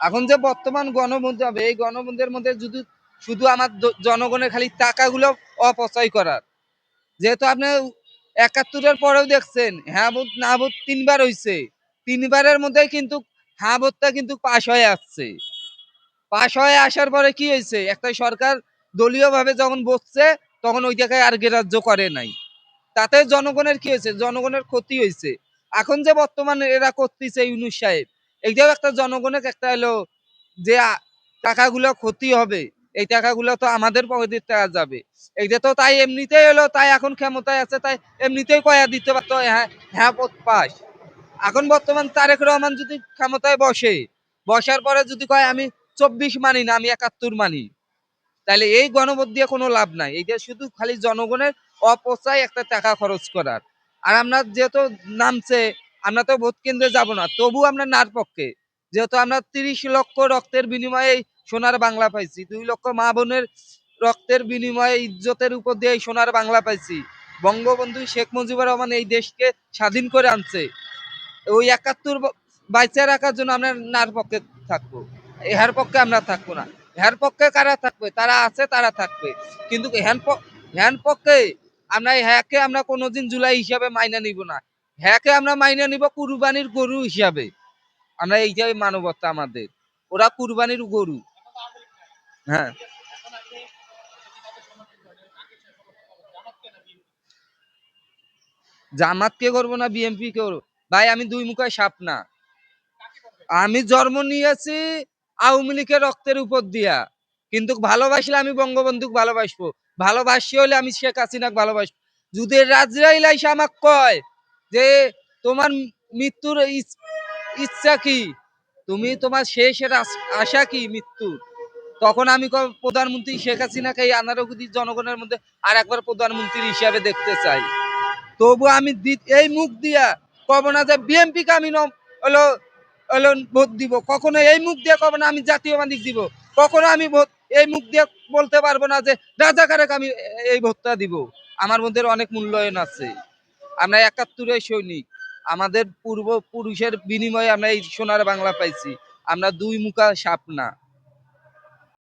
এখন যে বর্তমান গণবন্ধু হবে এই গণবন্ধের মধ্যে যদি শুধু আমার জনগণের খালি টাকাগুলো অপচয় করার। যেহেতু আপনি একাত্তরের পরেও দেখছেন হ্যাঁ ভোট, না ভোট তিনবার হয়েছে তিনবারের মধ্যে কিন্তু হ্যাঁ ভোটটা কিন্তু পাশ হয়ে আসছে। পাশ হয়ে আসার পরে কি হয়েছে একটা সরকার দলীয়ভাবে যখন বসছে, তখন ওই জায়গায় আর গ্রাহ্য করে নাই। তাতে জনগণের কি হয়েছে জনগণের ক্ষতি হয়েছে এখন যে বর্তমানে এরা করতেছে ইউনুস সাহেব এইটাও একটা জনগণের একটা হলো যে টাকাগুলো ক্ষতি হবে, এই টাকাগুলো তো আমাদের পকেটের টাকা যাবে। এইটা তো তাই এমনিতেই হলো, তাই এখন ক্ষমতায় আছে, তাই এমনিতেই কয়া দিতে পারতো হ্যাঁ হ্যাঁ পাস। এখন বর্তমান তারেক রহমান যদি ক্ষমতায় বসে, বসার পরে যদি কয়, আমি চব্বিশ মানি না, আমি একাত্তর মানি। তাহলে এই গণভোট দিয়ে কোনো লাভ নাই। এইটা শুধু খালি জনগণের অপচয় একটা টাকা খরচ করার। আর আমরা যেহেতু নামছে আমরা তো ভোট কেন্দ্রে যাব না তবু আমরা নার পক্ষে। যেহেতু আমরা তিরিশ লক্ষ রক্তের বিনিময়ে সোনার বাংলা পাইছি, দুই লক্ষ মা বোনের রক্তের বিনিময়ে ইজ্জতের উপর দিয়ে সোনার বাংলা পাইছি। বঙ্গবন্ধু শেখ মুজিবুর রহমান এই দেশকে স্বাধীন করে আনছে। ওই একাত্তর বাইচা রাখার জন্য আমরা নার পক্ষে থাকব। ইহার পক্ষে আমরা থাকব না। ইহার পক্ষে কারা থাকবে? তারা আছে, তারা থাকবে। কিন্তু হ্যান হ্যান পক্ষে আমরা হ্যাকে আমরা কোনোদিন জুলাই হিসাবে মাইনা নিব না। হ্যাকে আমরা মাইনা নিব কুরবানির গরু হিসাবে। আমরা এইটাই মানবতা আমাদের। ওরা কুরবানির গরু। হ্যাঁ। জামাত কে করব না বিএমপি করব? ভাই, আমি দুই মুখায় সাপ না। আমি জন্ম নিয়েছি আওয়ামী লীগের রক্তের উপর দিয়া। কিন্তু ভালোবাসলে আমি বঙ্গবন্ধুকে ভালোবাসবো। ভালোবাসি হলে আমি শেখ হাসিনাকে ভালোবাসবো। যদি রাজরাইল আইসা আমাকে কয় যে তোমার মৃত্যুর ইচ্ছা কি? তুমি তোমার শেষের আশা কি মৃত্যুর? তখন আমি প্রধানমন্ত্রী শেখ হাসিনাকে এই আনারগুদি জনগণের মধ্যে আর একবার প্রধানমন্ত্রী হিসাবে দেখতে চাই। তবু আমি এই মুখ দিয়া কব না যে বিএনপি কে আমি হলো হলো ভোট দিব। কখনো এই মুখ দিয়ে কব না আমি জাতীয়বাদী দিব। কখনো আমি ভোট, এই মুখ দিয়ে বলতে পারব না যে রাজাকারেক আমি এই ভোটটা দিব। আমার মধ্যে অনেক মূল্যায়ন আছে। আমরা একাত্তরে সৈনিক। আমাদের পূর্ব পুরুষের বিনিময়ে আমরা এই সোনার বাংলা পাইছি। আমরা দুই মুখা সাপ না